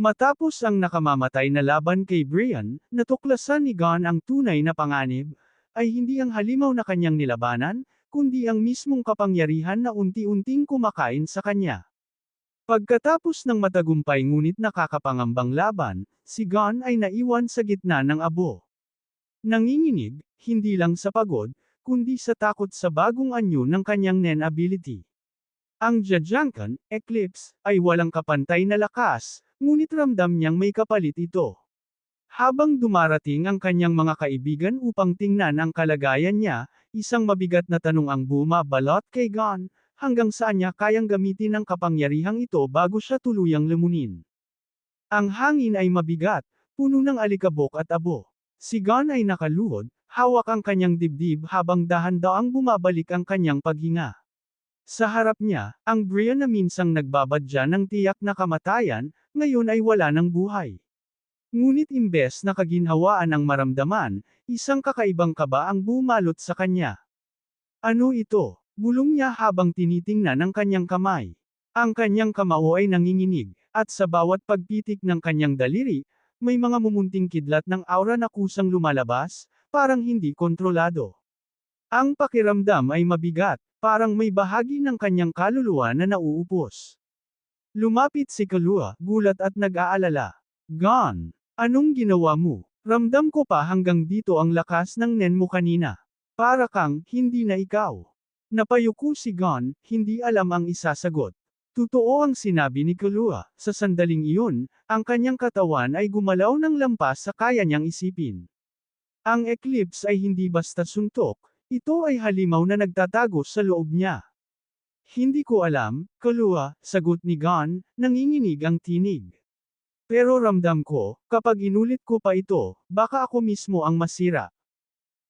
Matapos ang nakamamatay na laban kay Brian, natuklasan ni Gon ang tunay na panganib, ay hindi ang halimaw na kanyang nilabanan, kundi ang mismong kapangyarihan na unti-unting kumakain sa kanya. Pagkatapos ng matagumpay ngunit nakakapangambang laban, si Gon ay naiwan sa gitna ng abo. Nanginginig, hindi lang sa pagod, kundi sa takot sa bagong anyo ng kanyang Nen ability. Ang Jajankan, Eclipse, ay walang kapantay na lakas, ngunit ramdam niyang may kapalit ito. Habang dumarating ang kanyang mga kaibigan upang tingnan ang kalagayan niya, isang mabigat na tanong ang bumabalot kay Gon, hanggang saan niya kayang gamitin ang kapangyarihang ito bago siya tuluyang lumunin. Ang hangin ay mabigat, puno ng alikabok at abo. Si Gon ay nakaluhod, hawak ang kanyang dibdib habang dahan-daang bumabalik ang kanyang paghinga. Sa harap niya, ang Brian na minsang nagbabadya ng tiyak na kamatayan, ngayon ay wala ng buhay. Ngunit imbes na kaginhawaan ang maramdaman, isang kakaibang kaba ang bumalot sa kanya. Ano ito? Bulong niya habang tinitingnan ang kanyang kamay. Ang kanyang kamao ay nanginginig, at sa bawat pagpitik ng kanyang daliri, may mga mumunting kidlat ng aura na kusang lumalabas, parang hindi kontrolado. Ang pakiramdam ay mabigat, parang may bahagi ng kanyang kaluluwa na nauupos. Lumapit si Kalua, gulat at nag-aalala. Gone. Anong ginawa mo? Ramdam ko pa hanggang dito ang lakas ng nen mo kanina. Para kang, hindi na ikaw. Napayuko si Gon, hindi alam ang isasagot. Totoo ang sinabi ni Kalua, sa sandaling iyon, ang kanyang katawan ay gumalaw ng lampas sa kaya niyang isipin. Ang eclipse ay hindi basta suntok, ito ay halimaw na nagtatago sa loob niya. Hindi ko alam, Kalua, sagot ni Gon, nanginginig ang tinig. Pero ramdam ko, kapag inulit ko pa ito, baka ako mismo ang masira.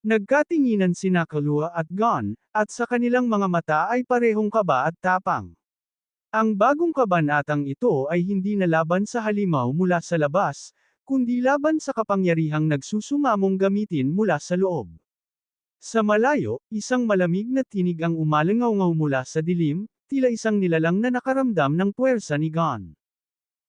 Nagkatinginan sina Kalua at Gon, at sa kanilang mga mata ay parehong kaba at tapang. Ang bagong kabanatang ito ay hindi na laban sa halimaw mula sa labas, kundi laban sa kapangyarihang nagsusumamong gamitin mula sa loob. Sa malayo, isang malamig na tinig ang umalangaw mula sa dilim, tila isang nilalang na nakaramdam ng puwersa ni Gon.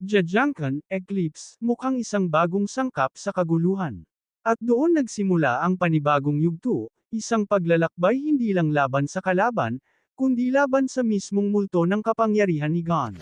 Jajankan, Eclipse, mukhang isang bagong sangkap sa kaguluhan. At doon nagsimula ang panibagong yugto, isang paglalakbay hindi lang laban sa kalaban, kundi laban sa mismong multo ng kapangyarihan ni Gon.